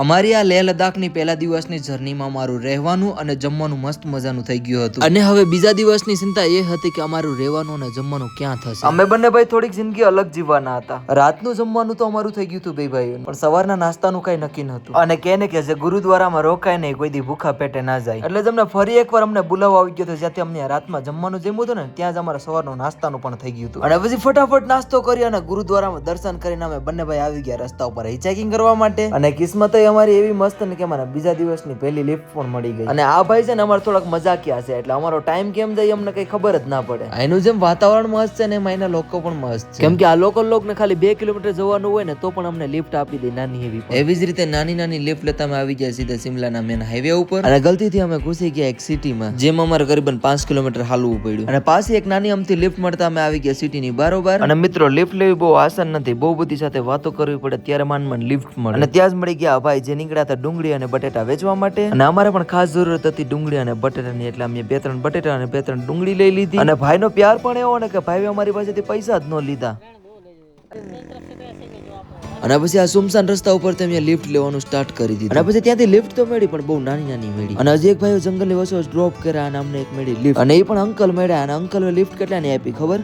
અમારી આ લેહ લદ્દાખની પહેલા દિવસની જર્નીમાં મારું રહેવાનું અને જમવાનું મસ્ત મજાનું થઈ ગયું હતું. અને હવે બીજા દિવસની ચિંતા એ હતી કે અમારું રહેવાનું અને જમવાનું ક્યાં થશે? અમે બંને ભાઈ થોડીક જિંદગી અલગ જીવવાના હતા. રાતનું જમવાનું તો અમારું થઈ ગયું હતું બે ભાઈઓ પણ સવારના નાસ્તાનું કઈ નક્કી નહોતું. અને કે ને કે જે ગુરુદ્વારામાં રોકાય નહીં કોઈ દી ભૂખા પેટે ના જાય. એટલે તમને ફરી એકવાર અમને બોલાવવા આવી ગયો હતો જ્યાંથી અમને રાતમાં જમવાનું જમ્યું હતું ને ત્યાં જ અમારા સવારનું નાસ્તાનું પણ થઈ ગયું હતું. અને પછી ફટાફટ નાસ્તો કરી અને ગુરુદ્વારામાં દર્શન કરીને અમે બંને ભાઈ આવી ગયા રસ્તા ઉપર હિચેકિંગ કરવા માટે. અને કિસ્મત અમારી એવી મસ્ત ને કે અમારા બીજા દિવસની પહેલી લિફ્ટ પણ મળી ગઈ. અને આ ભાઈ છે ને અમારે થોડાક મજાકિયા છે એટલે અમારો ટાઈમ કેમ જાય અમને કઈ ખબર જ ના પડે. એનું જેમ વાતાવરણ મસ્ત છે ને એમાં એના લોકો પણ મસ્ત છે. કેમ કે આ લોકલ લોકોને ખાલી બે કિલોમીટર જવાનું હોય ને તો પણ અમને લિફ્ટ આપી દે નાની એવી એવી જ રીતે નાની નાની લિફ્ટ લેતા અમે આવી ગયા સીધા સિમલાના મેન હાઈવે ઉપર. અને ગલતીથી અમે ઘૂસી ગયા એક સિટીમાં જેમ અમારે કરીબન પાંચ કિલોમીટર હાલવું પડ્યું. અને પાછી એક નાની અમથી લિફ્ટ મળતા અમે આવી ગયા સિટીની બારોબાર. અને મિત્રો લિફ્ટ લેવી બહુ આસાન નથી બહુ બધી સાથે વાતો કરવી પડે ત્યારે માન માન લિફ્ટ મળે. અને ત્યાં જ મળી ગયા આ ભાઈ જે નીકળ્યા હતા ડુંગળી અને બટેટા વેચવા માટે. અને અમારે પણ ખાસ જરૂરત હતી ડુંગળી અને બટેટાની, એટલે અમે બે ત્રણ બટેટા અને બે ત્રણ ડુંગળી લઈ લીધી. અને ભાઈનો પ્યાર પણ એવો ને કે ભાઈ અમારી પાસેથી પૈસા જ ન લીધા. અને પછી આ સુમસાન રસ્તા ઉપર તમે લિફ્ટ લેવાનું સ્ટાર્ટ કરી દીધું. અને પછી ત્યાંથી લિફ્ટ તો મળી પણ બહુ નાની નાની મળી. અને હજી એક ભાઈ જંગલની વસો ડ્રોપ કર્યા અને અમને એક મળી લિફ્ટ અને એ પણ અંકલ મળ્યા અને અંકલ લિફ્ટ કેટલા કેટલાની આપી ખબર?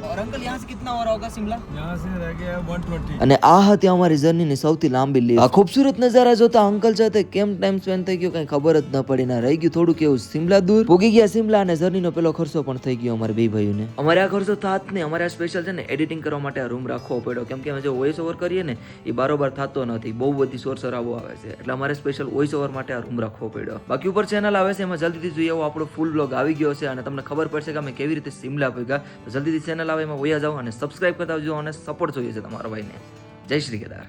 અને આ હતી અમારી જર્નીની સૌથી લાંબી લિફ્ટ આ ખૂબસૂરત નજારા જોતા અંકલ સાથે કેમ ટાઈમ સ્પેન્ડ થઈ ગયો કઈ ખબર જ ન પડી. ના રહી ગયું થોડું કેવું સિમલા દૂર. પૂગી ગયા સિમલા અને જર્નીનો પેલો ખર્ચો પણ થઈ ગયો અમારે બે ભાઈઓને. અમારે આ ખર્ચો થાત ને અમારે સ્પેશિયલ છે ને એડિટિંગ કરવા માટે રૂમ રાખવો પડ્યો. કેમ કે અમે જે વોઇસ ઓવર કરીએ ને એ બાર બારોબાર થતો નથી. બહુ બધી શોર આવે છે. એટલે અમારે સ્પેશિયલ વોઇસ ઓવર માટે આ રૂમ રાખવો પડ્યો. બાકી ઉપર ચેનલ આવે છે, એમાં જલ્દીથી જોઈએ એવો આપણો ફૂલ બ્લોગ આવી ગયો છે અને તમને ખબર પડશે કે અમે કેવી રીતે સિમલા ભેગા. તો જલ્દીથી ચેનલ આવે એમાં વયા જાઓ અને સબસ્ક્રાઇબ કરતા આવજો અને સપોર્ટ જોઈએ છે તમારા ભાઈને. જય શ્રી કેદાર